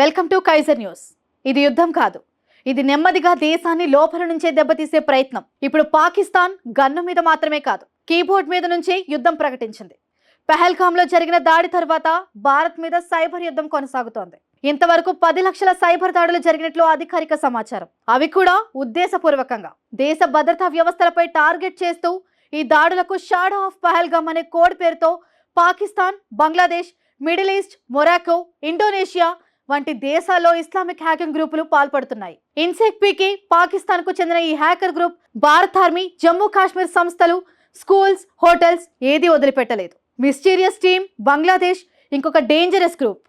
Welcome to Kaiser news. ఇది యుద్ధం కాదు. ఇది నెమ్మదిగా దేశాన్ని లోపల నుంచే దెబ్బతీసే ప్రయత్నం. ఇప్పుడు పాకిస్తాన్ గన్ను మీద మాత్రమే కాదు కీబోర్డ్ మీద నుంచే యుద్ధం ప్రకటించింది. పెహల్గామ్లో జరిగిన దాడి తర్వాత భారత్ మీద సైబర్ యుద్ధం కొనసాగుతోంది. ఇంతవరకు పది లక్షల సైబర్ దాడులు జరిగినట్లు అధికారిక సమాచారం. అవి కూడా ఉద్దేశపూర్వకంగా. దేశ భద్రతా వ్యవస్థలపై టార్గెట్ చేస్తూ ఈ దాడులకు షాడో ఆఫ్ పహల్గామ్ అనే కోడ్ పేరుతో Pakistan Bangladesh Middle East Morocco Indonesia వంటి దేశాల్లో ఇస్లామిక్ హ్యాకింగ్ గ్రూపులు పాల్పడుతున్నాయి. ఇన్సెక్ పీకి పాకిస్తాన్కు చెందిన ఈ hacker group Bharat army Jammu Kashmir సంస్థలు స్కూల్స్ హోటల్స్ ఏది వదిలిపెట్టలేదు. మిస్టీరియస్ టీమ్ బంగ్లాదేశ్ ఇంకొక డేంజరస్ గ్రూప్.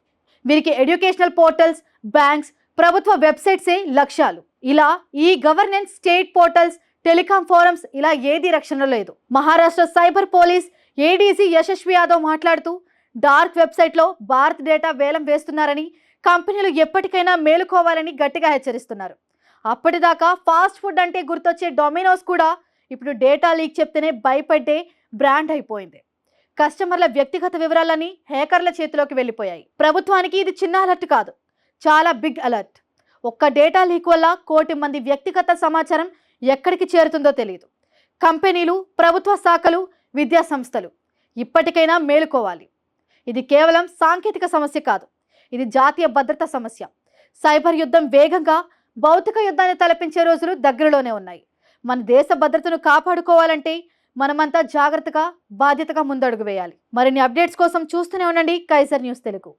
వీరికి ఎడ్యుకేషనల్ పోర్టల్స్ బ్యాంక్స్ ప్రభుత్వ వెబ్సైట్సే లక్ష్యాలు. ఇలా e governance state portals telecom forums ఇలా ఏది రక్షణ లేదు. Maharashtra cyber police ADC Yashasvi Yadav మాట్లాడుతూ డార్క్ వెబ్సైట్లో భారత్ డేటా వేలం వేస్తున్నారని కంపెనీలు ఎప్పటికైనా మేలుకోవాలని గట్టిగా హెచ్చరిస్తున్నారు. అప్పటిదాకా ఫాస్ట్ ఫుడ్ అంటే గుర్తొచ్చే డొమినోస్ కూడా ఇప్పుడు డేటా లీక్ చెప్తేనే భయపడ్డే బ్రాండ్ అయిపోయింది. కస్టమర్ల వ్యక్తిగత వివరాలని హ్యాకర్ల చేతిలోకి వెళ్ళిపోయాయి. ప్రభుత్వానికి ఇది చిన్న అలర్ట్ కాదు. చాలా బిగ్ అలర్ట్. ఒక్క డేటా లీక్ వల్ల కోటి మంది వ్యక్తిగత సమాచారం ఎక్కడికి చేరుతుందో తెలియదు కంపెనీలు ప్రభుత్వ శాఖలు విద్యా సంస్థలు ఇప్పటికైనా మేలుకోవాలి. ఇది కేవలం సాంకేతిక సమస్య కాదు. ఇది జాతీయ భద్రత సమస్య. సైబర్ యుద్ధం వేగంగా భౌతిక యుద్ధాన్ని తలపించే రోజులు దగ్గరలోనే ఉన్నాయి. మన దేశ భద్రతను కాపాడుకోవాలంటే మనమంతా జాగ్రత్తగా బాధ్యతగా ముందడుగు వేయాలి. మరిన్ని అప్డేట్స్ కోసం చూస్తూనే ఉండండి. Kaiser news Telugu.